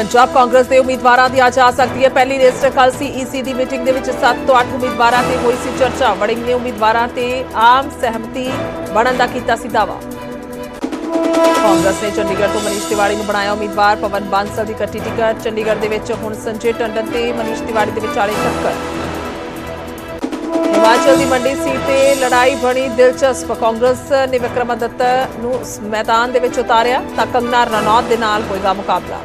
ਪੰਜਾਬ ਕਾਂਗਰਸ ਦੇ ਉਮੀਦਵਾਰਾਂ ਦੀ ਅੱਜ ਆ ਸਕਦੀ ਹੈ ਪਹਿਲੀ ਲਿਸਟ ਕੱਲ ਸੀਈਸੀ ਦੀ ਮੀਟਿੰਗ ਦੇ ਵਿੱਚ 7 ਤੋਂ 8 ਉਮੀਦਵਾਰਾਂ ਤੇ ਹੋਈ ਸੀ ਚਰਚਾ। ਵੜਿੰਗ ਨੇ ਉਮੀਦਵਾਰਾਂ ਤੇ ਆਮ ਸਹਿਮਤੀ ਬਣਨ ਦਾ ਕੀਤਾ ਸੀ ਦਾਅਵਾ। ਕਾਂਗਰਸ ਨੇ ਚੰਡੀਗੜ੍ਹ ਤੋਂ ਮਨੀਸ਼ ਤਿਵਾੜੀ ਨੂੰ ਬਣਾਇਆ ਉਮੀਦਵਾਰ ਪਵਨ ਬਾਂਸਲ ਦੀ ਕੱਟੀ ਟਿਕਟ। ਚੰਡੀਗੜ੍ਹ ਦੇ ਵਿੱਚ ਹੁਣ ਸੰਜੇ ਟੰਡਨ ਤੇ ਮਨੀਸ਼ ਤਿਵਾੜੀ ਦੇ ਵਿਚਾਲੇ ਟੱਕਰ। ਹਿਮਾਚਲ ਦੀ ਮੰਡੀ ਸੀਟ ਤੇ ਲੜਾਈ ਬਣੀ ਦਿਲਚਸਪ। ਕਾਂਗਰਸ ਨੇ ਵਿਕਰਮਾਦਿੱਤ ਨੂੰ ਮੈਦਾਨ ਦੇ ਵਿੱਚ ਉਤਾਰਿਆ ਤਾਂ ਕੰਗਨਾ ਰਣੌਤ ਦੇ ਨਾਲ ਹੋਏਗਾ ਮੁਕਾਬਲਾ।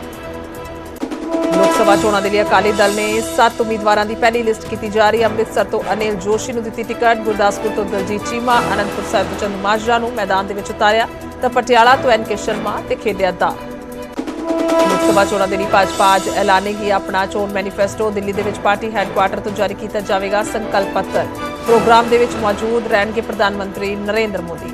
ਸਭਾ ਚੋਣਾਂ ਦੇ ਲਈ ਅਕਾਲੀ ਦਲ ਨੇ 7 ਉਮੀਦਵਾਰਾਂ ਦੀ ਪਹਿਲੀ ਲਿਸਟ ਕੀਤੀ ਜਾ ਰਹੀ ਅੰਮ੍ਰਿਤਸਰ ਤੋਂ ਅਨਿਲ ਜੋਸ਼ੀ ਨੂੰ ਦਿੱਤੀ ਟਿਕਟ, ਗੁਰਦਾਸਪੁਰ ਤੋਂ ਦਲਜੀਤ ਚੀਮਾ, ਅਨੰਦਪੁਰ ਸਾਹਿਬ ਤੋਂ ਚੰਦ ਮਾਜਰਾ ਨੂੰ ਮੈਦਾਨ ਦੇ ਵਿੱਚ ਉਤਾਰਿਆ। ਤਾਂ ਪਟਿਆਲਾ ਤੋਂ ਐਨ ਕੇ ਸ਼ਰਮਾ ਤੇ ਖੇਡਿਆ ਦਾ। ਲੋਕ ਸਭਾ ਚੋਣਾਂ ਦੇ ਲਈ ਭਾਜਪਾ ਅੱਜ ਐਲਾਨੇਗੀ ਆਪਣਾ ਚੋਣ ਮੈਨੀਫੈਸਟੋ। ਦਿੱਲੀ ਦੇ ਵਿੱਚ ਪਾਰਟੀ ਹੈੱਡਕੁਆਰਟਰ ਤੋਂ ਜਾਰੀ ਕੀਤਾ ਜਾਵੇਗਾ ਸੰਕਲਪ ਪੱਤਰ। ਪ੍ਰੋਗਰਾਮ ਦੇ ਵਿੱਚ ਮੌਜੂਦ ਰਹਿਣਗੇ ਪ੍ਰਧਾਨ ਮੰਤਰੀ ਨਰਿੰਦਰ ਮੋਦੀ।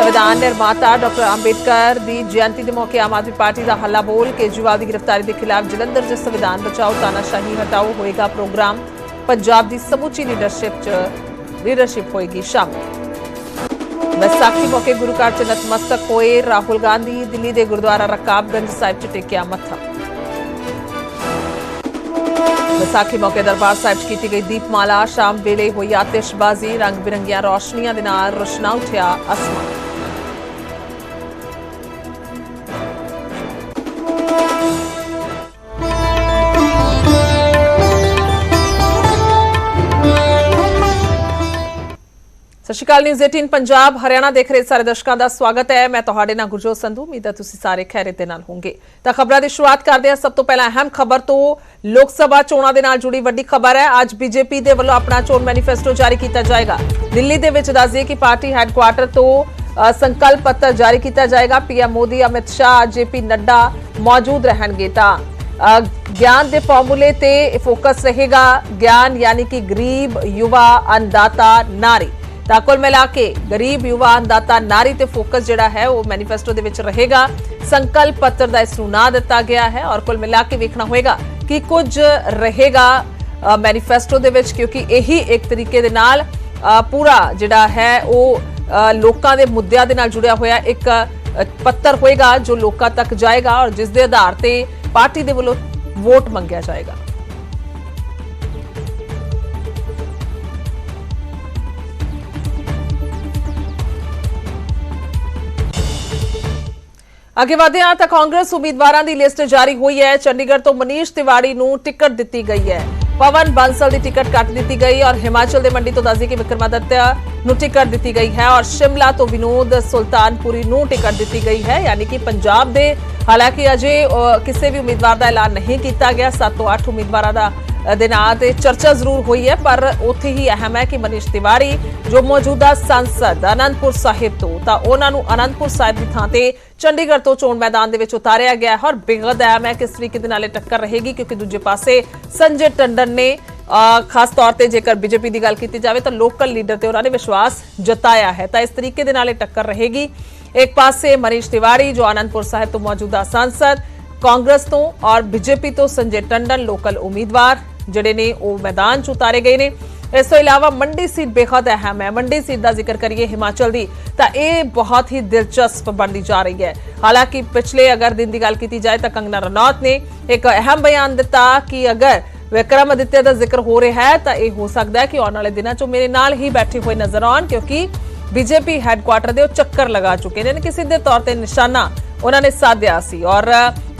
ਸੰਵਿਧਾਨ ਨਿਰਮਾਤਾ ਡਾਕਟਰ ਅੰਬੇਦਕਰ ਦੀ ਜਯੰਤੀ ਦੇ ਮੌਕੇ ਆਮ ਆਦਮੀ ਪਾਰਟੀ ਦਾ ਹੱਲਾ ਬੋਲ ਕੇਜਰੀਵਾਲ ਦੀ ਗ੍ਰਿਫਤਾਰੀ ਦੇ ਖਿਲਾਫ ਜਲੰਧਰ 'ਚ ਸੰਵਿਧਾਨ ਬਚਾਓ ਤਾਨਾਸ਼ਾਹੀ ਹਟਾਓ ਹੋਏਗਾ ਪ੍ਰੋਗਰਾਮ। ਪੰਜਾਬ ਦੀ ਸਮੁੱਚੀ ਲੀਡਰਸ਼ਿਪ 'ਚ ਲੀਡਰਸ਼ਿਪ ਹੋਏਗੀ ਸ਼ਾਮਲ। ਵਿਸਾਖੀ ਮੌਕੇ ਗੁਰੂ ਘਰ 'ਚ ਨਤਮਸਤਕ ਹੋਏ ਰਾਹੁਲ ਗਾਂਧੀ, ਦਿੱਲੀ ਦੇ ਗੁਰਦੁਆਰਾ ਰਕਾਬਗੰਜ ਸਾਹਿਬ 'ਚ ਟੇਕਿਆ ਮੱਥਾ। ਵਿਸਾਖੀ ਮੌਕੇ ਦਰਬਾਰ ਸਾਹਿਬ 'ਚ ਕੀਤੀ ਗਈ ਦੀਪਮਾਲਾ। ਸ਼ਾਮ ਵੇਲੇ ਹੋਈ ਆਤਿਸ਼ਬਾਜ਼ੀ ਰੰਗ ਬਿਰੰਗੀਆਂ ਰੌਸ਼ਨੀਆਂ ਦੇ ਨਾਲ ਰੋਸ਼ਨਾ ਉਠਿਆ ਅਸਮਾਨ। ਸਤਿ ਸ਼੍ਰੀ ਅਕਾਲ ਨਿਊਜ਼ 18 ਪੰਜਾਬ, ਹਰਿਆਣਾ ਦੇਖ ਰਹੇ ਸਾਰੇ ਦਰਸ਼ਕਾਂ ਦਾ ਸਵਾਗਤ ਹੈ। ਮੈਂ ਤੁਹਾਡੇ ਨਾਲ ਗੁਰਜੋਤ ਸੰਧੂ, ਉਮੀਦ ਹੈ ਤੁਸੀਂ ਸਾਰੇ ਖੈਰੇ ਦੇ ਨਾਲ ਹੋਵੋਗੇ। ਤਾਂ ਖਬਰਾਂ ਦੀ ਸ਼ੁਰੂਆਤ ਕਰਦੇ ਹਾਂ। ਸਭ ਤੋਂ ਪਹਿਲਾਂ ਅਹਿਮ ਖਬਰ ਤੋਂ ਲੋਕ ਸਭਾ ਚੋਣਾਂ ਦੇ ਨਾਲ ਜੁੜੀ ਵੱਡੀ ਖਬਰ ਹੈ। ਅੱਜ ਬੀਜੇਪੀ ਦੇ ਵੱਲੋਂ ਆਪਣਾ ਚੋਣ ਮੈਨੀਫੈਸਟੋ ਜਾਰੀ ਕੀਤਾ ਜਾਏਗਾ। ਦਿੱਲੀ ਦੇ ਵਿੱਚ ਦੱਸ ਕਿ ਪਾਰਟੀ ਹੈੱਡਕੁਆਰਟਰ ਤੋਂ ਸੰਕਲਪ ਪੱਤਰ ਜਾਰੀ ਕੀਤਾ ਜਾਏਗਾ। ਪੀਐਮ ਮੋਦੀ, ਅਮਿਤ ਸ਼ਾਹ ਜੇਪੀ ਨੱਡਾ ਮੌਜੂਦ ਰਹਿਣਗੇ ਤਾਂ। ਗਿਆਨ ਦੇ ਫਾਰਮੂਲੇ ਤੇ ਫੋਕਸ ਰਹੇਗਾ। ਗਿਆਨ ਯਾਨੀ ਕਿ ਗਰੀਬ, ਯੁਵਾ ਅੰਦਾਤਾ ਨਾਰੀ। ਤਾਂ ਕੁੱਲ ਮਿਲਾ ਕੇ ਗਰੀਬ ਯੁਵਾ ਅੰਦਾਤਾ ਨਾਰੀ ਤੇ ਫੋਕਸ ਜਿਹੜਾ ਹੈ ਉਹ ਮੈਨੀਫੈਸਟੋ ਦੇ ਵਿੱਚ ਰਹੇਗਾ। ਸੰਕਲਪ ਪੱਤਰ ਦਾ ਇਸ ਨੂੰ ਨਾਂ ਦਿੱਤਾ ਗਿਆ ਹੈ ਔਰ ਕੁੱਲ ਮਿਲਾ ਕੇ ਵੇਖਣਾ ਹੋਏਗਾ ਕਿ ਕੁਝ ਰਹੇਗਾ ਮੈਨੀਫੈਸਟੋ ਦੇ ਵਿੱਚ ਕਿਉਂਕਿ ਇਹੀ ਇੱਕ ਤਰੀਕੇ ਦੇ ਨਾਲ ਪੂਰਾ ਜਿਹੜਾ ਹੈ ਉਹ ਲੋਕਾਂ ਦੇ ਮੁੱਦਿਆਂ ਦੇ ਨਾਲ ਜੁੜਿਆ ਹੋਇਆ ਇੱਕ ਪੱਤਰ ਹੋਏਗਾ ਜੋ ਲੋਕਾਂ ਤੱਕ ਜਾਏਗਾ ਔਰ ਜਿਸ ਦੇ ਆਧਾਰ ਤੇ ਪਾਰਟੀ ਦੇ ਵੱਲੋਂ ਵੋਟ ਮੰਗਿਆ ਜਾਏਗਾ। ਅੱਗੇ ਵਧਦੇ ਹਾਂ ਤਾਂ ਕਾਂਗਰਸ ਉਮੀਦਵਾਰਾਂ ਦੀ ਲਿਸਟ ਜਾਰੀ ਹੋਈ ਹੈ। ਚੰਡੀਗੜ੍ਹ ਤੋਂ ਮਨੀਸ਼ ਤਿਵਾੜੀ ਨੂੰ ਟਿਕਟ ਦਿੱਤੀ ਗਈ ਹੈ। ਪਵਨ ਬਾਂਸਲ ਦੀ ਟਿਕਟ ਕੱਟ ਦਿੱਤੀ ਗਈ ਔਰ ਹਿਮਾਚਲ ਦੇ ਮੰਡੀ ਤੋਂ ਦੱਸਦੀ ਕਿ ਵਿਕਰਮਾਦਿੱਤਿਆ ਨੂੰ ਟਿਕਟ ਦਿੱਤੀ ਗਈ ਹੈ ਔਰ ਸ਼ਿਮਲਾ ਤੋਂ ਵਿਨੋਦ ਸੁਲਤਾਨਪੁਰੀ ਨੂੰ ਟਿਕਟ ਦਿੱਤੀ ਗਈ ਹੈ। ਯਾਨੀ ਕਿ ਪੰਜਾਬ ਦੇ ਹਾਲਾਂਕਿ ਅਜੇ ਕਿਸੇ ਵੀ ਉਮੀਦਵਾਰ ਦਾ ਐਲਾਨ ਨਹੀਂ ਕੀਤਾ ਗਿਆ। 7 ਤੋਂ 8 ਉਮੀਦਵਾਰਾਂ ਦਾ ਦੇ ਨਾਂ ਤੇ ਚਰਚਾ ਜ਼ਰੂਰ ਹੋਈ ਹੈ, ਪਰ ਉੱਥੇ ਹੀ ਅਹਿਮ ਹੈ ਕਿ ਮਨੀਸ਼ ਤਿਵਾੜੀ ਜੋ ਮੌਜੂਦਾ ਸੰਸਦ ਅਨੰਦਪੁਰ ਸਾਹਿਬ ਤੋਂ, ਤਾਂ ਉਹਨਾਂ ਨੂੰ ਅਨੰਦਪੁਰ ਸਾਹਿਬ ਦੀ ਥਾਂ ਤੇ ਚੰਡੀਗੜ੍ਹ ਤੋਂ ਚੋਣ ਮੈਦਾਨ ਦੇ ਵਿੱਚ ਉਤਾਰਿਆ ਗਿਆ ਹੈ ਔਰ ਬੇਹੱਦ ਅਹਿਮ ਹੈ ਕਿਸ ਤਰੀਕੇ ਦੇ ਨਾਲ ਇਹ ਟੱਕਰ ਰਹੇਗੀ? ਕਿਉਂਕਿ ਦੂਜੇ ਪਾਸੇ ਸੰਜੇ ਟੰਡਨ ਨੇ ਖਾਸ ਤੌਰ ਤੇ ਜੇਕਰ ਬੀਜੇਪੀ ਦੀ ਗੱਲ ਕੀਤੀ ਜਾਵੇ, ਤਾਂ ਲੋਕਲ ਲੀਡਰ ਤੇ ਉਹਨਾਂ ਨੇ ਵਿਸ਼ਵਾਸ ਜਤਾਇਆ ਹੈ। ਤਾਂ ਇਸ ਤਰੀਕੇ ਦੇ ਨਾਲ ਇਹ ਟੱਕਰ ਰਹੇਗੀ। ਇੱਕ ਪਾਸੇ ਮਨੀਸ਼ ਤਿਵਾੜੀ ਜੋ ਆਨੰਦਪੁਰ ਸਾਹਿਬ ਤੋਂ ਮੌਜੂਦਾ ਸੰਸਦ, ਕਾਂਗਰਸ ਤੋਂ ਔਰ ਬੀਜੇਪੀ ਤੋਂ ਸੰਜੇ ਟੰਡਨ, ਲੋਕਲ ਉਮੀਦਵਾਰ। ਜਿਹੜੇ ਨੇ ਉਹ ਮੈਦਾਨ 'ਚ ਉਤਾਰੇ ਗਏ ਨੇ। ਇਸ ਤੋਂ ਇਲਾਵਾ ਮੰਡੀ ਸੀਟ ਬੇहद ਅਹਿਮ ਹੈ। ਮੰਡੀ ਸੀਟ ਦਾ ਜ਼ਿਕਰ ਕਰੀਏ ਹਿਮਾਚਲ ਦੀ, ਤਾਂ ਇਹ ਬਹੁਤ ਹੀ ਦਿਲਚਸਪ ਬਣਦੀ ਜਾ ਰਹੀ ਹੈ। ਹਾਲਾਂਕਿ ਪਿਛਲੇ ਅਗਰ ਦਿਨ ਦੀ ਗੱਲ ਕੀਤੀ ਜਾਏ ਤਾਂ ਕੰਗਨਾ ਰਣੌਤ ਨੇ ਇੱਕ ਅਹਿਮ ਬਿਆਨ ਦਿੱਤਾ ਕਿ ਅਗਰ ਵਿਕਰਮ ਅਦਿੱਤਿਆ ਦਾ ਜ਼ਿਕਰ ਹੋ ਰਿਹਾ ਹੈ, ਤਾਂ ਇਹ ਹੋ ਸਕਦਾ ਹੈ ਕਿ ਆਉਣ ਵਾਲੇ ਦਿਨਾਂ 'ਚ ਉਹ ਮੇਰੇ ਨਾਲ ਹੀ ਬੈਠੇ ਹੋਏ ਨਜ਼ਰ ਆਉਣ, ਕਿਉਂਕਿ ਬੀਜੇਪੀ ਹੈੱਡਕੁਆਰਟਰ ਦੇ ਉਹ ਚੱਕਰ ਲਗਾ ਚੁੱਕੇ ਨੇ। ਕਿਸੇ ਦੇ ਤੌਰ ਤੇ ਨਿਸ਼ਾਨਾ ਉਹਨਾਂ ਨੇ ਸਾਧਿਆ ਸੀ। ਔਰ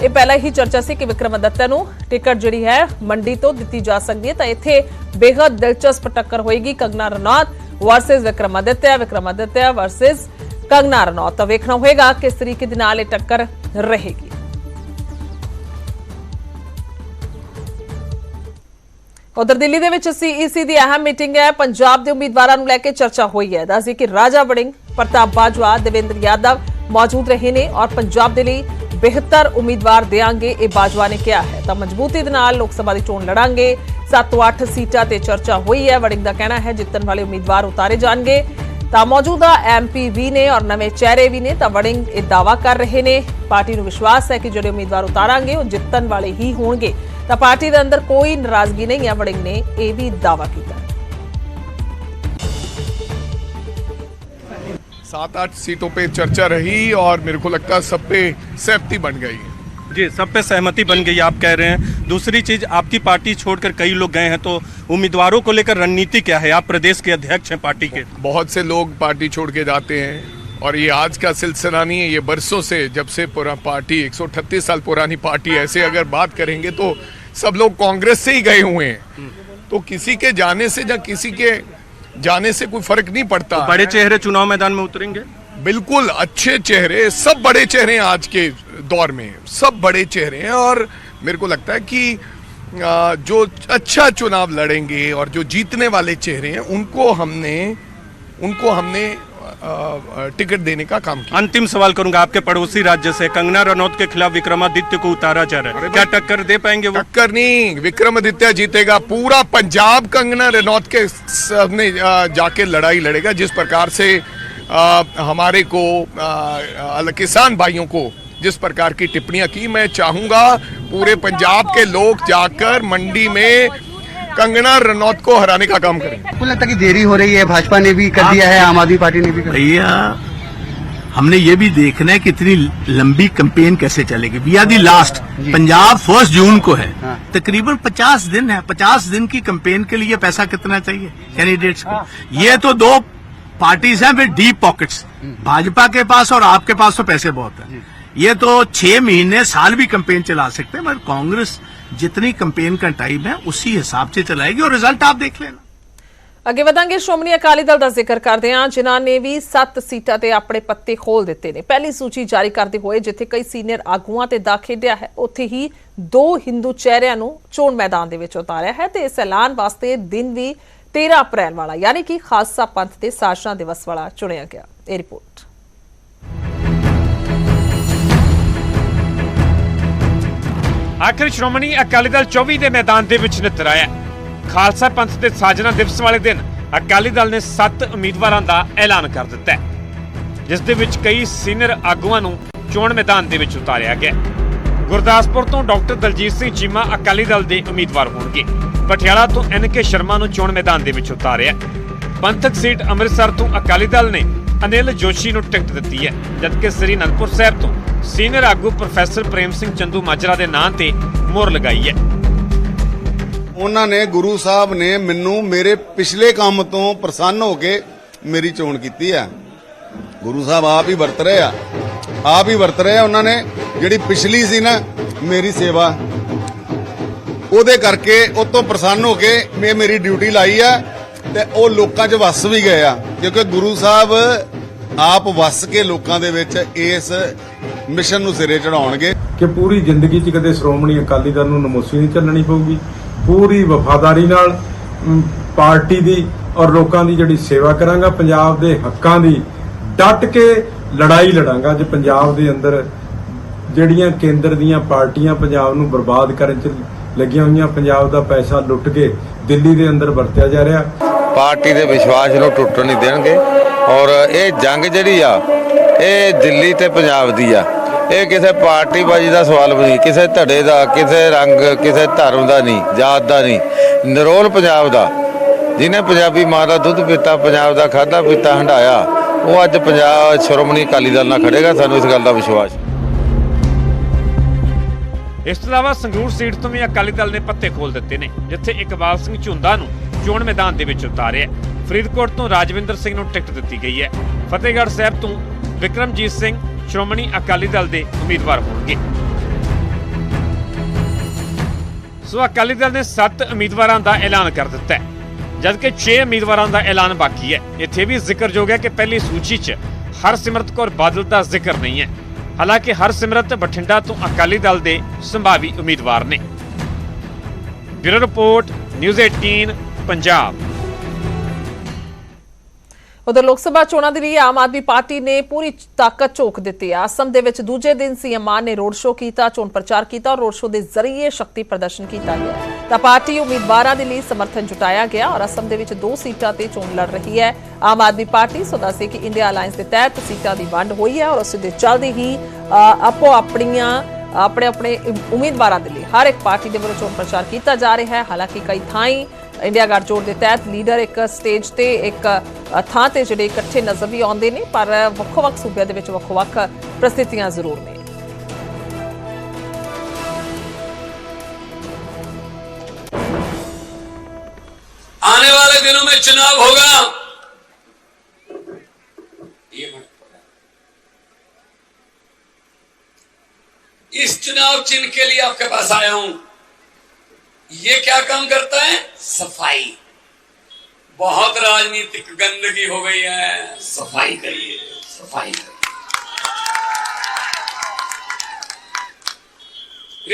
ਇਹ ਪਹਿਲਾਂ ਹੀ ਚਰਚਾ ਸੀ ਕਿ ਵਿਕਰਮ ਅਦਿੱਤਿਆ ਨੂੰ ਟਿਕਟ ਜਿਹੜੀ ਹੈ ਮੰਡੀ ਤੋਂ ਦਿੱਤੀ ਜਾ ਸਕਦੀ ਹੈ। ਤਾਂ ਇੱਥੇ ਬੇहद ਦਿਲਚਸਪ ਟੱਕਰ ਹੋਏਗੀ ਕੰਗਨਾ ਰਣੌਤ ਵਰਸਸ ਵਿਕਰਮ ਅਦਿੱਤਿਆ ਵਿਕਰਮ ਅਦਿੱਤਿਆ ਵਰਸਸ ਕੰਗਨਾ ਰਣੌਤ। ਤਾਂ ਵੇਖਣਾ ਹੋਏਗਾ ਕਿਸ ਤਰੀਕੇ ਦੇ ਨਾਲ ਇਹ ਟੱਕਰ ਰਹੇਗੀ। ਉਧਰ ਦਿੱਲੀ ਦੇ ਵਿੱਚ ਸੀਈਸੀ ਦੀ ਅਹਿਮ ਮੀਟਿੰਗ ਹੈ। ਪੰਜਾਬ ਦੇ ਉਮੀਦਵਾਰਾਂ ਨੂੰ ਲੈ ਕੇ ਚਰਚਾ ਹੋਈ ਹੈ। ਦੱਸਦੀ ਕਿ ਰਾਜਾ ਵੜਿੰਗ, ਪ੍ਰਤਾਪ ਬਾਜਵਾ, ਦੇਵੇਂਦਰ ਯਾਦਵ ਮੌਜੂਦ ਰਹੇ ਨੇ ਔਰ ਪੰਜਾਬ ਦੇ ਲਈ ਬਿਹਤਰ ਉਮੀਦਵਾਰ ਦੇਾਂਗੇ ਇਹ ਬਾਜਵਾ ਨੇ ਕਿਹਾ ਹੈ। ਤਾਂ ਮਜ਼ਬੂਤੀ ਦੇ ਨਾਲ ਲੋਕ ਸਭਾ ਦੀ ਚੋਣ ਲੜਾਂਗੇ। 7 ਤੋਂ 8 ਸੀਟਾਂ ਤੇ ਚਰਚਾ ਹੋਈ ਹੈ। ਵੜਿੰਗ ਦਾ ਕਹਿਣਾ ਹੈ, ਜਿੱਤਣ ਵਾਲੇ ਉਮੀਦਵਾਰ ਉਤਾਰੇ ਜਾਣਗੇ। ਤਾਂ ਮੌਜੂਦਾ ਐਮਪੀ ਵੀ ਨੇ ਔਰ ਨਵੇਂ ਚਿਹਰੇ ਵੀ ਨੇ, ਤਾਂ ਵੜਿੰਗ ਇਹ ਦਾਵਾ ਕਰ ਰਹੇ ਨੇ। ਪਾਰਟੀ ਨੂੰ ਵਿਸ਼ਵਾਸ ਹੈ ਕਿ ਜਿਹੜੇ ਉਮੀਦਵਾਰ ਉਤਾਰਾਂਗੇ, ਉਹ ਜਿੱਤਣ ਵਾਲੇ ਹੀ ਹੋਣਗੇ। ਤਾਂ ਪਾਰਟੀ ਦੇ ਅੰਦਰ ਕੋਈ ਨਾਰਾਜ਼ਗੀ ਨਹੀਂ ਹੈ, ਵੜਿੰਗ ਨੇ ਇਹ ਵੀ ਦਾਵਾ ਕੀਤਾ। सात आठ सीटों पे चर्चा रही और मेरे को लगता है सब पे सहमति बन गई है। जी सब पे सहमति बन गई आप कह रहे हैं। दूसरी चीज़ आपकी पार्टी छोड़कर कई लोग गए हैं तो उम्मीदवारों को लेकर रणनीति क्या है? आप प्रदेश के अध्यक्ष हैं पार्टी के। बहुत से लोग पार्टी छोड़ के जाते हैं और ये आज का सिलसिला नहीं है ये बरसों से जब से पूरा पार्टी 138 साल पुरानी पार्टी ऐसे अगर बात करेंगे तो सब लोग कांग्रेस से ही गए हुए हैं। तो किसी के जाने से या किसी के जाने से कोई फ़र्क नहीं पड़ता तो बड़े चेहरे चुनाव मैदान में उतरेंगे? बिल्कुल अच्छे चेहरे सब बड़े चेहरे हैं आज के दौर में। सब बड़े चेहरे हैं और मेरे को लगता है कि जो अच्छा चुनाव लड़ेंगे और जो जीतने वाले चेहरे हैं उनको हमने उनको हमने टिकट देने का काम किया। अंतिम सवाल करूँगा आपके पड़ोसी राज्य से। कंगना रनौत के खिलाफ विक्रमादित्य को उतारा जा रहा है। क्या टक्कर दे पाएँगे वो? टक्कर नहीं विक्रमादित्य जीतेगा। पूरा पंजाब कंगना रनौत के सामने जाके लड़ाई लड़ेगा जिस प्रकार से आ, हमारे को आ, किसान भाइयों को जिस प्रकार की टिप्पणियाँ की। मैं चाहूँगा पूरे पंजाब के लोग जाकर मंडी में कंगना रनौत को हराने का काम करें आपको लगता है कि देरी हो रही है? भाजपा ने भी कर दिया है आम आदमी पार्टी ने भी कर भैया हमने ये भी देखना है कि इतनी लंबी कैंपेन कैसे चलेगी। We are the last Punjab first June को है। हाँ। तकरीबन 50 दिन है। 50 दिन की कैंपेन के लिए पैसा कितना चाहिए कैंडिडेट्स को? ये तो दो पार्टीज़ हैं विद डीप पॉकेट्स भाजपा के पास और आपके पास तो पैसे बहुत है। ये तो छह महीने साल भी कैंपेन चला सकते हैं मगर कांग्रेस जितनी कैंपेन का टाइम है उसी हिसाब से चलाएगी और रिजल्ट आप देख लेना ਅੱਗੇ ਵਧਾਂਗੇ ਸ਼੍ਰੋਮਣੀ ਅਕਾਲੀ ਦਲ ਦਾ ਜ਼ਿਕਰ ਕਰਦੇ ਹਾਂ ਜਿਨ੍ਹਾਂ ਨੇ ਵੀ 7 ਸੀਟਾਂ ਤੇ ਆਪਣੇ ਪੱਤੇ ਖੋਲ ਦਿੱਤੇ ਨੇ ਪਹਿਲੀ ਸੂਚੀ ਜਾਰੀ ਕਰਦੇ ਹੋਏ ਜਿੱਥੇ ਕਈ ਸੀਨੀਅਰ ਆਗੂਆਂ ਤੇ ਦਾ ਖੇਡਿਆ ਹੈ ਉੱਥੇ ਹੀ ਦੋ ਹਿੰਦੂ ਚਿਹਰਿਆਂ ਨੂੰ ਚੋਣ ਮੈਦਾਨ ਦੇ ਵਿੱਚ ਉਤਾਰਿਆ ਹੈ ਤੇ ਇਸ ਐਲਾਨ ਵਾਸਤੇ ਦਿਨ ਵੀ 13 ਅਪ੍ਰੈਲ ਵਾਲਾ ਯਾਨੀ ਕਿ ਖਾਲਸਾ ਪੰਥ ਦੇ ਸਾਜਨਾ ਦਿਵਸ ਵਾਲਾ ਚੁਣਿਆ ਗਿਆ ਇਹ ਰਿਪੋਰਟ ਆਖਿਰ ਸ਼੍ਰੋਮਣੀ ਅਕਾਲੀ ਦਲ 24 ਦੇ ਮੈਦਾਨ ਦੇ ਵਿੱਚ ਨਿੱਤਰ ਆਇਆ ਖਾਲਸਾ ਪੰਥ ਦੇ ਸਾਜਨਾ ਦਿਵਸ ਵਾਲੇ ਦਿਨ ਅਕਾਲੀ ਦਲ ਨੇ 7 ਉਮੀਦਵਾਰਾਂ ਦਾ ਐਲਾਨ ਕਰ ਦਿੱਤਾ ਜਿਸ ਦੇ ਵਿੱਚ ਕਈ ਸੀਨੀਅਰ ਆਗੂਆਂ ਨੂੰ ਚੋਣ ਮੈਦਾਨ ਦੇ ਵਿੱਚ ਉਤਾਰਿਆ ਗਿਆ ਗੁਰਦਾਸਪੁਰ ਤੋਂ ਡਾਕਟਰ ਦਲਜੀਤ ਸਿੰਘ ਚੀਮਾ ਅਕਾਲੀ ਦਲ ਦੇ ਉਮੀਦਵਾਰ ਹੋਣਗੇ। ਪਟਿਆਲਾ ਤੋਂ ਐਨ ਕੇ ਸ਼ਰਮਾ ਨੂੰ ਚੋਣ ਮੈਦਾਨ ਦੇ ਵਿੱਚ ਉਤਾਰਿਆ ਪੰਥਕ ਸੀਟ ਅੰਮ੍ਰਿਤਸਰ ਤੋਂ ਅਕਾਲੀ ਦਲ ਨੇ ਅਨਿਲ ਜੋਸ਼ੀ ਨੂੰ ਟਿਕਟ ਦਿੱਤੀ ਹੈ, ਜਦਕਿ ਸ੍ਰੀ ਅਨੰਦਪੁਰ ਸਾਹਿਬ ਤੋਂ ਸੀਨੀਅਰ ਆਗੂ ਪ੍ਰੋਫੈਸਰ ਪ੍ਰੇਮ ਸਿੰਘ ਚੰਦੂ ਮਾਜਰਾ ਦੇ ਨਾਂ ਤੇ ਮੋਹਰ ਲਗਾਈ ਹੈ। ਉਹਨਾਂ ਨੇ ਗੁਰੂ ਸਾਹਿਬ ਨੇ ਮੈਨੂੰ ਮੇਰੇ ਪਿਛਲੇ ਕੰਮ ਤੋਂ ਪ੍ਰਸੰਨ ਹੋ ਕੇ ਮੇਰੀ ਚੋਣ ਕੀਤੀ ਆ ਗੁਰੂ ਸਾਹਿਬ ਆਪ ਹੀ ਵਰਤ ਰਹੇ ਆ। ਆਪ ਹੀ ਵਰਤ ਰਹੇ ਆ ਉਹਨਾਂ ਨੇ। ਜਿਹੜੀ ਪਿਛਲੀ ਸੀ ਨਾ, ਮੇਰੀ ਸੇਵਾ। ਉਹਦੇ ਕਰਕੇ ਉਹ ਤੋਂ ਪ੍ਰਸੰਨ ਹੋ ਕੇ ਮੈਂ ਮੇਰੀ ਡਿਊਟੀ ਲਾਈ ਆ ਤੇ ਉਹ ਲੋਕਾਂ 'ਚ ਵਸ ਵੀ ਗਏ ਆ। ਕਿਉਂਕਿ ਗੁਰੂ ਸਾਹਿਬ ਆਪ ਵਸ ਕੇ ਲੋਕਾਂ ਦੇ ਵਿੱਚ ਇਸ ਮਿਸ਼ਨ ਨੂੰ ਸਿਰੇ ਚੜਾਉਣਗੇ। ਕਿ ਪੂਰੀ ਜ਼ਿੰਦਗੀ 'ਚ ਕਦੇ ਸ਼੍ਰੋਮਣੀ ਅਕਾਲੀ ਦਲ ਨੂੰ ਨਮੋਸੀ ਨਹੀਂ ਚੱਲਣੀ ਪਊਗੀ। ਪੂਰੀ ਵਫਾਦਾਰੀ ਨਾਲ ਪਾਰਟੀ ਦੀ ਔਰ ਲੋਕਾਂ ਦੀ ਜਿਹੜੀ ਸੇਵਾ ਕਰਾਂਗਾ ਪੰਜਾਬ ਦੇ ਹੱਕਾਂ ਦੀ ਡਟ ਕੇ ਲੜਾਈ ਲੜਾਂਗਾ ਜੇ ਪੰਜਾਬ ਦੇ ਅੰਦਰ ਜਿਹੜੀਆਂ ਕੇਂਦਰ ਦੀਆਂ ਪਾਰਟੀਆਂ ਪੰਜਾਬ ਨੂੰ ਬਰਬਾਦ ਕਰਨ 'ਚ ਲੱਗੀਆਂ ਹੋਈਆਂ ਪੰਜਾਬ ਦਾ ਪੈਸਾ ਲੁੱਟ ਕੇ ਦਿੱਲੀ ਦੇ ਅੰਦਰ ਵਰਤਿਆ ਜਾ ਰਿਹਾ। ਪਾਰਟੀ ਦੇ ਵਿਸ਼ਵਾਸ ਨੂੰ ਟੁੱਟਣ ਨਹੀਂ ਦੇਣਗੇ। ਔਰ ਇਹ ਜੰਗ ਜਿਹੜੀ ਆ ਇਹ ਦਿੱਲੀ ਤੇ ਪੰਜਾਬ ਦੀ ਆ। ਇਹ ਕਿਸੇ ਪਾਰਟੀ ਬਾਜੀ ਦਾ ਸਵਾਲ ਵੀ ਨਹੀਂ, ਕਿਸੇ ਧੜੇ ਦਾ, ਕਿਸੇ ਰੰਗ, ਕਿਸੇ ਧਰਮ ਦਾ ਨਹੀਂ, ਜਾਤ ਦਾ ਨਹੀਂ। ਨਿਰੋਲ ਪੰਜਾਬ ਦਾ, ਜਿਹਨੇ ਪੰਜਾਬੀ ਮਾਂ ਦਾ ਦੁੱਧ ਪੀਤਾ, ਪੰਜਾਬ ਦਾ ਖਾਦਾ ਪੀਤਾ ਹੰਡਾਇਆ ਉਹ ਅੱਜ ਪੰਜਾਬ ਸ਼੍ਰੋਮਣੀ ਅਕਾਲੀ ਦਲ ਨਾਲ ਖੜੇਗਾ ਸਾਨੂੰ ਇਸ ਗੱਲ ਦਾ ਵਿਸ਼ਵਾਸ। ਇਸ ਤੋਂ ਇਲਾਵਾ ਸੰਗਰੂਰ ਸੀਟ ਤੋਂ ਵੀ ਅਕਾਲੀ ਦਲ ਨੇ ਪੱਤੇ ਖੋਲ ਦਿੱਤੇ ਨੇ, ਜਿੱਥੇ ਇਕਬਾਲ ਸਿੰਘ ਝੁੰਦਾ ਨੂੰ ਚੋਣ ਮੈਦਾਨ ਦੇ ਵਿੱਚ ਉਤਾਰਿਆ ਫਰੀਦਕੋਟ ਤੋਂ ਰਾਜਵਿੰਦਰ ਸਿੰਘ ਨੂੰ ਟਿਕਟ ਦਿੱਤੀ ਗਈ ਹੈ। ਫਤਿਹਗੜ੍ਹ ਸਾਹਿਬ ਤੋਂ ਵਿਕਰਮਜੀਤ ਸਿੰਘ ਸ਼੍ਰੋਮਣੀ ਅਕਾਲੀ ਦਲ ਦੇ ਉਮੀਦਵਾਰ ਹੋਣਗੇ। ਸੋ ਅਕਾਲੀ ਦਲ ਨੇ 7 ਉਮੀਦਵਾਰਾਂ ਦਾ ਐਲਾਨ ਕਰ ਦਿੱਤਾ ਹੈ। ਜਦਕਿ 6 ਉਮੀਦਵਾਰਾਂ ਦਾ ਐਲਾਨ ਬਾਕੀ ਹੈ। ਇੱਥੇ ਵੀ ਜ਼ਿਕਰਯੋਗ ਹੈ ਕਿ ਪਹਿਲੀ ਸੂਚੀ 'ਚ ਹਰਸਿਮਰਤ ਕੌਰ ਬਾਦਲ ਦਾ ਜ਼ਿਕਰ ਨਹੀਂ ਹੈ। ਹਾਲਾਂਕਿ ਹਰਸਿਮਰਤ ਬਠਿੰਡਾ ਤੋਂ ਅਕਾਲੀ ਦਲ ਦੇ ਸੰਭਾਵੀ ਉਮੀਦਵਾਰ ਨੇ। Bureau report, news 18 Punjab. ਉਧਰ ਲੋਕ ਸਭਾ ਚੋਣਾਂ ਦੇ ਲਈ ਆਮ ਆਦਮੀ ਪਾਰਟੀ ਨੇ ਪੂਰੀ ਤਾਕਤ ਝੋਕ ਦਿੱਤੀ ਹੈ ਅਸਮ ਦੇ ਵਿੱਚ ਦੂਜੇ ਦਿਨ ਸੀਐਮ ਮਾਨ ਨੇ ਰੋਡ ਸ਼ੋਅ ਕੀਤਾ ਚੋਣ ਪ੍ਰਚਾਰ ਕੀਤਾ ਔਰ ਰੋਡ ਸ਼ੋਅ ਦੇ ਜ਼ਰੀਏ ਸ਼ਕਤੀ ਪ੍ਰਦਰਸ਼ਨ ਕੀਤਾ ਗਿਆ। ਤਾਂ ਪਾਰਟੀ ਉਮੀਦਵਾਰਾਂ ਦੇ ਲਈ ਸਮਰਥਨ ਜੁਟਾਇਆ ਗਿਆ ਔਰ ਅਸਮ ਦੇ ਵਿੱਚ ਦੋ ਸੀਟਾਂ ਤੇ ਚੋਣ ਲੜ ਰਹੀ ਹੈ। ਆਮ ਆਦਮੀ ਪਾਰਟੀ ਸੋ ਦੱਸੇ ਕਿ ਇੰਡੀਆ ਅਲਾਈਅੰਸ ਦੇ ਤਹਿਤ ਸੀਟਾਂ ਦੀ ਵੰਡ ਹੋਈ ਹੈ ਔਰ ਉਸ ਦੇ ਚੱਲਦੇ ਹੀ ਅ, ਆਪੋ ਆਪਣੀਆਂ ਆਪਣੇ ਆਪਣੇ ਉਮੀਦਵਾਰਾਂ ਦੇ ਲਈ ਹਰ ਇੱਕ ਪਾਰਟੀ ਦੇ ਵੱਲੋਂ ਚੋਣ ਪ੍ਰਚਾਰ ਕੀਤਾ ਜਾ ਰਿਹਾ ਹੈ। ਹਾਲਾਂਕਿ ਕਈ ਥਾਈਂ ਇੰਡੀਆ ਗਾਰਡ ਜੋੜ ਦੇ ਤਹਿਤ ਲੀਡਰ ਇੱਕ ਸਟੇਜ ਤੇ ਇੱਕ ਥਾਂ ਤੇ ਜਿਹੜੇ ਇਕੱਠੇ ਨਜ਼ਰ ਵੀ ਆਉਂਦੇ ਨੇ, ਪਰ ਵੱਖ-ਵੱਖ ਸੂਬਿਆਂ ਦੇ ਵਿੱਚ ਵੱਖ-ਵੱਖ ਪ੍ਰਸਥਿਤੀਆਂ ਜ਼ਰੂਰ ਨੇ। आने ਵਾਲੇ ਦਿਨੋਂ में चुनाव होगा ਇਸ चुनाव चिन्ह ਕੇ लिए आपके पास आया हूं ये क्या काम करता है? सफ़ाई। बहुत राजनीतिक गंदगी हो गई है। सफ़ाई करिए सफ़ाई करिए।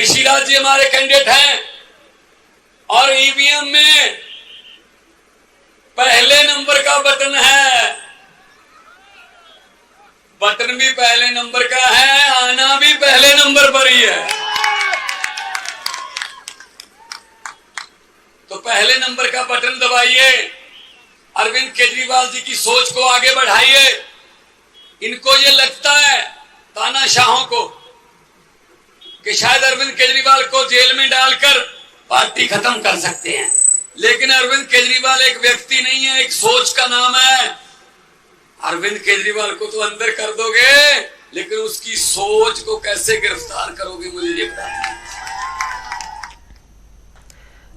ऋषिराज जी हमारे कैंडिडेट हैं। और ईवीएम में पहले नंबर का बटन है। बटन भी पहले नंबर का है, आना भी पहले नंबर पर ही है। तो पहले नंबर का बटन दबाइए। अरविंद केजरीवाल जी की सोच को आगे बढ़ाइए। इनको ये लगता है, तानाशाहों को, कि शायद अरविंद केजरीवाल को जेल में डालकर पार्टी खत्म कर सकते हैं। लेकिन अरविंद केजरीवाल एक व्यक्ति नहीं है, एक सोच का नाम है। अरविंद केजरीवाल को तो अंदर कर दोगे, लेकिन उसकी सोच को कैसे गिरफ़्तार करोगे मुझे ये नहीं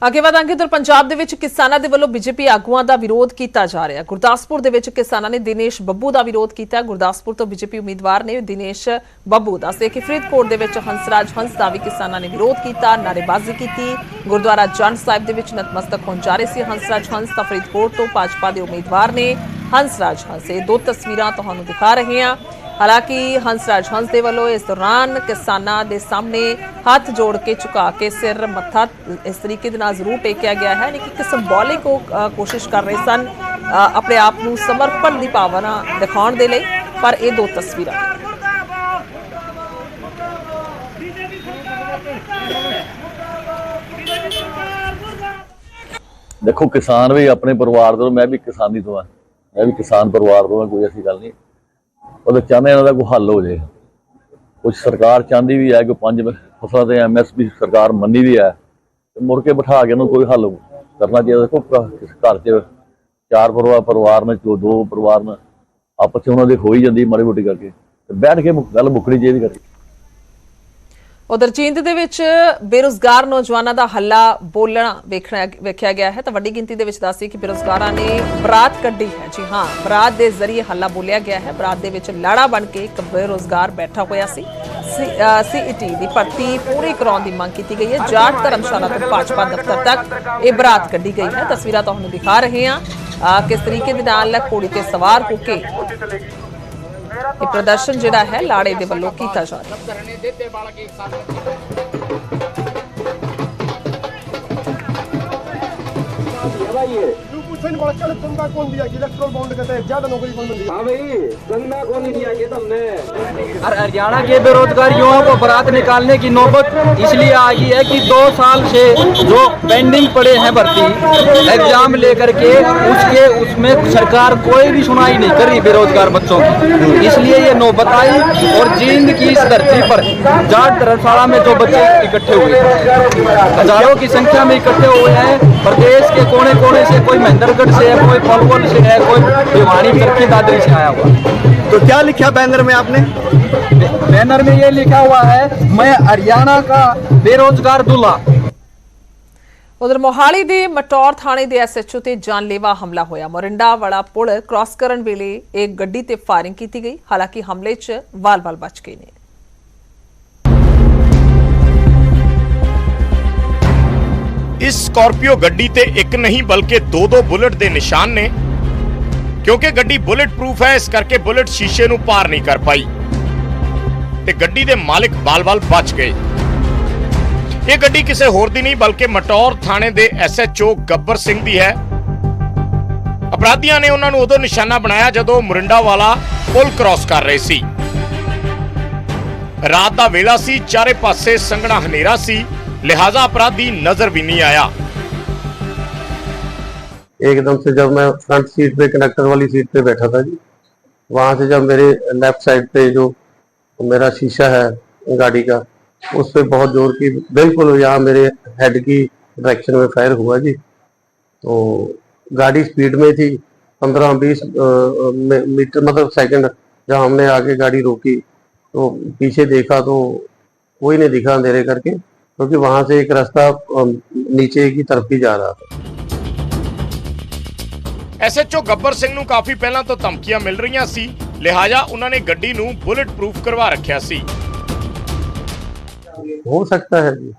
ਅੱਗੇ ਵਧਾਂਗੇ, ਉਧਰ ਪੰਜਾਬ ਦੇ ਵਿੱਚ ਕਿਸਾਨਾਂ ਦੇ ਵੱਲੋਂ ਬੀਜੇਪੀ ਆਗੂਆਂ ਦਾ ਵਿਰੋਧ ਕੀਤਾ ਜਾ ਰਿਹਾ। ਗੁਰਦਾਸਪੁਰ ਦੇ ਵਿੱਚ ਕਿਸਾਨਾਂ ਨੇ ਦਿਨੇਸ਼ ਬੱਬੂ ਦਾ ਵਿਰੋਧ ਕੀਤਾ। ਗੁਰਦਾਸਪੁਰ ਤੋਂ ਬੀਜੇਪੀ ਉਮੀਦਵਾਰ ਨੇ ਦਿਨੇਸ਼ ਬੱਬੂ ਦੱਸਦੇ ਕਿ ਫਰੀਦਕੋਟ ਦੇ ਵਿੱਚ ਹੰਸਰਾਜ ਹੰਸ ਦਾ ਵੀ ਕਿਸਾਨਾਂ ਨੇ ਵਿਰੋਧ ਕੀਤਾ ਨਾਰੇਬਾਜ਼ੀ ਕੀਤੀ। ਗੁਰਦੁਆਰਾ ਜੰਡ ਸਾਹਿਬ ਦੇ ਵਿੱਚ ਨਤਮਸਤਕ ਹੋਣ ਜਾ ਰਹੇ ਸੀ ਹੰਸਰਾਜ ਹੰਸ ਤਾਂ ਫਰੀਦਕੋਟ ਤੋਂ ਭਾਜਪਾ ਦੇ ਉਮੀਦਵਾਰ ਨੇ ਹੰਸਰਾਜ ਹੰਸ। ਇਹ ਦੋ ਤਸਵੀਰਾਂ ਤੁਹਾਨੂੰ ਦਿਖਾ ਰਹੇ ਹਾਂ। ਹਾਲਾਂਕਿ ਹੰਸਰਾਜ ਹੰਸ ਦੇ ਵੱਲੋਂ ਇਸ ਦੌਰਾਨ ਕਿਸਾਨਾਂ ਦੇ ਸਾਹਮਣੇ ਹੱਥ ਜੋੜ ਕੇ ਝੁਕਾ ਕੇ ਸਿਰ, ਮੱਥਾ ਇਸ ਤਰੀਕੇ ਦੇ ਨਾਲ ਜ਼ਰੂਰ ਟੇਕਿਆ ਗਿਆ ਹੈ ਕਿ ਇੱਕ ਸਿੰਬੋਲਿਕ ਕੋਸ਼ਿਸ਼ ਕਰ ਰਹੇ ਸਨ ਆਪਣੇ ਆਪ ਨੂੰ ਸਮਰਪਣ ਦੀ ਭਾਵਨਾ ਦਿਖਾਉਣ ਦੇ ਲਈ, ਪਰ ਇਹ ਦੋ ਤਸਵੀਰਾਂ ਦੇਖੋ, ਕਿਸਾਨ ਵੀ ਆਪਣੇ ਪਰਿਵਾਰ ਤੋਂ, ਮੈਂ ਵੀ ਕਿਸਾਨੀ ਤੋਂ ਆ ਮੈਂ ਵੀ ਕਿਸਾਨ ਪਰਿਵਾਰ ਤੋਂ ਆ ਕੋਈ ਐਸੀ ਗੱਲ ਨਹੀਂ। ਉਹਦੇ ਚਾਹੁੰਦੇ ਇਹਨਾਂ ਦਾ ਕੋਈ ਹੱਲ ਹੋ ਜਾਏ। ਕੁਝ ਸਰਕਾਰ ਚਾਹੁੰਦੀ ਵੀ ਹੈ ਕਿ ਪੰਜ ਫਸਲਾਂ ਤੇ ਐਮਐਸਪੀ ਸਰਕਾਰ ਮੰਨੀ ਵੀ ਹੈ, ਤੇ ਮੁੜ ਕੇ ਬਿਠਾ ਕੇ ਇਹਨੂੰ ਕੋਈ ਹੱਲ ਕਰਨਾ ਚਾਹੀਦਾ। ਦੇਖੋ ਘਰ 'ਚ ਚਾਰ ਪਰਿਵਾਰ ਪਰਿਵਾਰ ਨੇ ਦੋ ਦੋ ਪਰਿਵਾਰ ਨੇ, ਆਪਸ 'ਚ ਉਹਨਾਂ ਦੀ ਹੋ ਹੀ ਜਾਂਦੀ ਮਾੜੀ ਮੋਟੀ ਕਰਕੇ। ਤੇ ਬੈਠ ਕੇ ਗੱਲ ਮੁੱਕਣੀ ਚਾਹੀਦੀ ਕਰਕੇ। ਉਧਰ ਜੀਂਦ ਦੇ ਵਿੱਚ ਬੇਰੁਜ਼ਗਾਰ ਨੌਜਵਾਨਾਂ ਦਾ ਹੱਲਾ ਬੋਲਣਾ ਵੇਖਣਾ ਵੇਖਿਆ ਗਿਆ ਹੈ ਤਾਂ ਵੱਡੀ ਗਿਣਤੀ ਦੇ ਵਿੱਚ ਦੱਸਦੀ ਕਿ ਬੇਰੁਜ਼ਗਾਰਾਂ ਨੇ ਬਰਾਤ ਕੱਢੀ ਹੈ। ਜੀ ਹਾਂ, ਬਰਾਤ ਦੇ ਜ਼ਰੀਏ ਹੱਲਾ ਬੋਲਿਆ ਗਿਆ ਹੈ। ਬਰਾਤ ਦੇ ਵਿੱਚ ਲਾੜਾ ਬਣ ਕੇ ਇੱਕ ਬੇਰੁਜ਼ਗਾਰ ਬੈਠਾ ਹੋਇਆ ਸੀ। ਸੀਈਟੀ ਦੀ ਭਰਤੀ ਪੂਰੀ ਕਰਾਉਣ ਦੀ ਮੰਗ ਕੀਤੀ ਗਈ ਹੈ। ਜਾਟ ਧਰਮਸ਼ਾਲਾ ਤੋਂ ਭਾਜਪਾ ਦਫ਼ਤਰ ਤੱਕ ਇਹ ਬਰਾਤ ਕੱਢੀ ਗਈ ਹੈ। ਤਸਵੀਰਾਂ ਤੁਹਾਨੂੰ ਦਿਖਾ ਰਹੇ ਹਾਂ। ਅਹ ਕਿਸ ਤਰੀਕੇ ਦੇ ਨਾਲ ਘੋੜੀ ਤੇ ਸਵਾਰ ਹੋ ਕੇ ਇਹ ਪ੍ਰਦਰਸ਼ਨ ਜਿਹੜਾ ਹੈ ਲਾੜੇ ਦੇ ਵੱਲੋਂ ਕੀਤਾ ਜਾ ਰਿਹਾ ਹੈ। और हरियाणा के बेरोजगार युवाओं को बरात निकालने की नौबत इसलिए आ गई है कि दो साल से जो पेंडिंग पड़े हैं भर्ती एग्ज़ाम लेकर के उसके उसमें सरकार कोई भी सुनाई नहीं कर रही बेरोजगार बच्चों की। इसलिए ये नौबत आई और जींद की इस धरती पर जाट धर्मशाला में जो बच्चे इकट्ठे हुए हज़ारों की संख्या में इकट्ठे हुए हैं प्रदेश के कोने कोने से कोई महेंद्रगढ़ से है कोई पलवल से है कोई भिवानी करके दादरी से आया हुआ तो क्या लिखा बैनर में आपने बैनर में ये लिखा हुआ है मैं हरियाणा का बेरोजगार दूल्हा ਉਧਰ ਮੋਹਾਲੀ ਦੇ ਮਟੌਰ ਥਾਣੇ ਦੇ ਐਸਐਚਓ ਤੇ ਜਾਨਲੇਵਾ ਹਮਲਾ ਹੋਇਆ ਮੋਰਿੰਡਾ ਵਾਲਾ ਪੁਲ ਕ੍ਰਾਸ ਕਰਨ ਵੇਲੇ ਇੱਕ ਗੱਡੀ ਤੇ ਫਾਇਰਿੰਗ ਕੀਤੀ ਗਈ ਹਾਲਾਂਕਿ ਹਮਲੇ 'ਚ ਵਾਲ-ਵਾਲ ਬਚ ਗਏ ਨੇ ਇਸ ਸਕਾਰਪੀਓ ਗੱਡੀ ਤੇ ਇੱਕ ਨਹੀਂ ਬਲਕਿ ਦੋ ਦੋ ਬੁਲਟ ਦੇ ਨਿਸ਼ਾਨ ਨੇ, ਕਿਉਂਕਿ ਗੱਡੀ ਬੁਲਟ ਪ੍ਰੂਫ ਹੈ, ਇਸ ਕਰਕੇ ਬੁਲਟ ਸ਼ੀਸ਼ੇ ਨੂੰ ਪਾਰ ਨਹੀਂ ਕਰ ਪਾਈ। ਤੇ ਗੱਡੀ ਦੇ ਮਾਲਕ ਬਾਲ-ਬਾਲ ਬਚ ਗਏ। ਇਹ ਗੱਡੀ ਕਿਸੇ ਹੋਰ ਦੀ ਨਹੀਂ, ਬਲਕਿ ਮਟੌਰ ਥਾਣੇ ਦੇ ਐਸਐਚਓ ਗੱਬਰ ਸਿੰਘ ਦੀ ਹੈ। ਅਪਰਾਧੀਆਂ ਨੇ ਉਹਨਾਂ ਨੂੰ ਉਦੋਂ ਨਿਸ਼ਾਨਾ ਬਣਾਇਆ ਜਦੋਂ ਮੁਰਿੰਡਾ ਵਾਲਾ ਪੁਲ ਕ੍ਰਾਸ ਕਰ ਰਹੇ ਸੀ। ਰਾਤ ਦਾ ਵੇਲਾ ਸੀ, ਚਾਰੇ ਪਾਸੇ ਸੰਘਣਾ ਹਨੇਰਾ ਸੀ। लिहाजा अपराधी नज़र भी नहीं आया। एकदम से जब मैं फ्रंट सीट पे कनेक्टर वाली सीट पे बैठा था जी, वहाँ से जब मेरे लेफ़्ट साइड पे जो मेरा शीशा है गाड़ी का, उस पर बहुत ज़ोर की, बिल्कुल यहाँ मेरे हेड की डायरेक्शन में फायर हुआ जी। तो गाड़ी स्पीड में थी, पंद्रह बीस मीटर मतलब सेकंड जब हमने आगे गाड़ी रोकी तो पीछे देखा तो कोई नहीं दिखा अंधेरे करके। क्योंकि वहां से एक रास्ता अम, नीचे की तरफ ही जा रहा था ਐਸਐਚਓ ਗੱਬਰ ਸਿੰਘ ਨੂੰ ਕਾਫੀ ਪਹਿਲਾਂ ਤੋਂ ਧਮਕੀਆਂ ਮਿਲ ਰਹੀਆਂ ਸੀ ਲਿਹਾਜ਼ਾ ਉਹਨਾਂ ਨੇ ਗੱਡੀ ਨੂੰ ਬੁਲਟ ਪ੍ਰੂਫ ਕਰਵਾ ਰੱਖਿਆ ਸੀ हो सकता है जी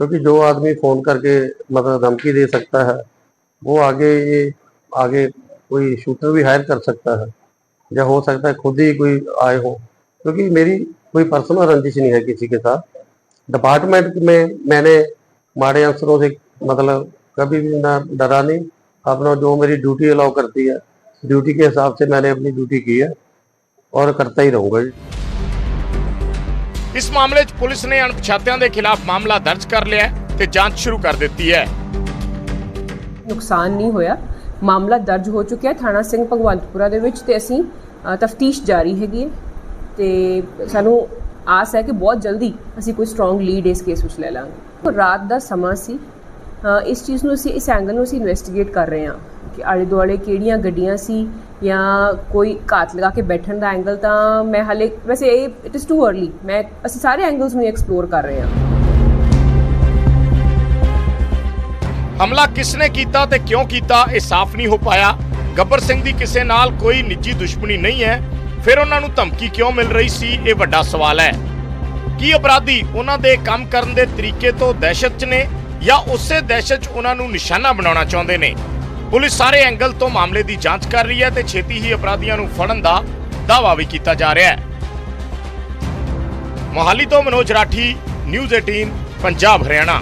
क्योंकि जो आदमी फोन करके मतलब धमकी दे सकता है वो आगे ये आगे कोई शूटर भी हायर कर सकता है या हो सकता है खुद ही कोई आए हो क्योंकि मेरी कोई पर्सनल रंजिश नहीं है किसी के साथ डिपार्टमेंट में मैंने माड़े अफसरों से मतलब कभी भी ना डरा नहीं अपना जो मेरी ड्यूटी अलाउ करती है ड्यूटी के हिसाब से मैंने अपनी ड्यूटी की है और करता ही रहूंगा जी ਇਸ ਮਾਮਲੇ 'ਚ ਪੁਲਿਸ ਨੇ ਅਣਪਛਾਤਿਆਂ ਦੇ ਖਿਲਾਫ ਮਾਮਲਾ ਦਰਜ ਕਰ ਲਿਆ ਹੈ ਤੇ ਜਾਂਚ ਸ਼ੁਰੂ ਕਰ ਦਿੱਤੀ ਹੈ ਨੁਕਸਾਨ ਨਹੀਂ ਹੋਇਆ ਮਾਮਲਾ ਦਰਜ ਹੋ ਚੁੱਕਿਆ ਹੈ ਥਾਣਾ ਸਿੰਘ ਭਗਵੰਤਪੁਰਾ ਦੇ ਵਿੱਚ ਤੇ ਅਸੀਂ ਤਫਤੀਸ਼ ਜਾਰੀ ਹੈਗੀ ਹੈ ਤੇ ਸਾਨੂੰ ਆਸ ਹੈ ਕਿ ਬਹੁਤ ਜਲਦੀ ਅਸੀਂ ਕੋਈ ਸਟਰੋਂਗ ਲੀਡ ਇਸ ਕੇਸ ਵਿੱਚ ਲੈ ਲਾਂਗੇ। ਰਾਤ ਦਾ ਸਮਾਂ ਸੀ। ਇਸ ਚੀਜ਼ ਨੂੰ ਅਸੀਂ, ਇਸ ਐਂਗਲ ਨੂੰ ਅਸੀਂ ਇਨਵੈਸਟੀਗੇਟ ਕਰ ਰਹੇ ਹਾਂ ਕਿ ਆਲੇ ਦੁਆਲੇ ਕਿਹੜੀਆਂ ਗੱਡੀਆਂ ਸੀ ਜਾਂ ਕੋਈ ਘਾਤ ਲਗਾ ਕੇ ਬੈਠਣ ਦਾ ਐਂਗਲ ਤਾਂ ਮੈਂ ਹਾਲੇ, ਵੈਸੇ ਇਹ ਇਟ ਇਜ਼ ਟੂ अर्ਲੀ ਮੈਂ, ਅਸੀਂ ਸਾਰੇ ਐਂਗਲਸ ਨੂੰ ਐਕਸਪਲੋਰ ਕਰ ਰਹੇ ਹਾਂ। ਹਮਲਾ ਕਿਸਨੇ ਕੀਤਾ ਤੇ ਕਿਉਂ ਕੀਤਾ, ਇਹ ਸਾਫ਼ ਨਹੀਂ ਹੋ ਪਾਇਆ। ਗੱਬਰ ਸਿੰਘ ਦੀ ਕਿਸੇ ਨਾਲ ਕੋਈ ਨਿੱਜੀ ਦੁਸ਼ਮਣੀ ਨਹੀਂ ਹੈ। ਫਿਰ ਉਹਨਾਂ ਨੂੰ ਧਮਕੀ ਕਿਉਂ ਮਿਲ ਰਹੀ ਸੀ? ਇਹ ਵੱਡਾ ਸਵਾਲ ਹੈ। ਕੀ ਅਪਰਾਧੀ ਉਹਨਾਂ ਦੇ ਕੰਮ ਕਰਨ ਦੇ ਤਰੀਕੇ ਤੋਂ ਦਹਿਸ਼ਤ 'ਚ ਨੇ ਜਾਂ ਉਸੇ ਦਹਿਸ਼ਤ 'ਚ ਉਹਨਾਂ ਨੂੰ ਨਿਸ਼ਾਨਾ ਬਣਾਉਣਾ ਚਾਹੁੰਦੇ ਨੇ? ਪੁਲਿਸ ਸਾਰੇ ਐਂਗਲ ਤੋਂ ਮਾਮਲੇ ਦੀ ਜਾਂਚ ਕਰ ਰਹੀ ਹੈ ਤੇ ਛੇਤੀ ਹੀ ਅਪਰਾਧੀਆਂ ਨੂੰ ਫੜਨ ਦਾ ਦਾਅਵਾ ਵੀ ਕੀਤਾ ਜਾ ਰਿਹਾ ਹੈ। ਮੋਹਾਲੀ ਤੋਂ ਮਨੋਜ ਰਾਠੀ, ਨਿਊਜ਼ 18 ਪੰਜਾਬ, ਹਰਿਆਣਾ।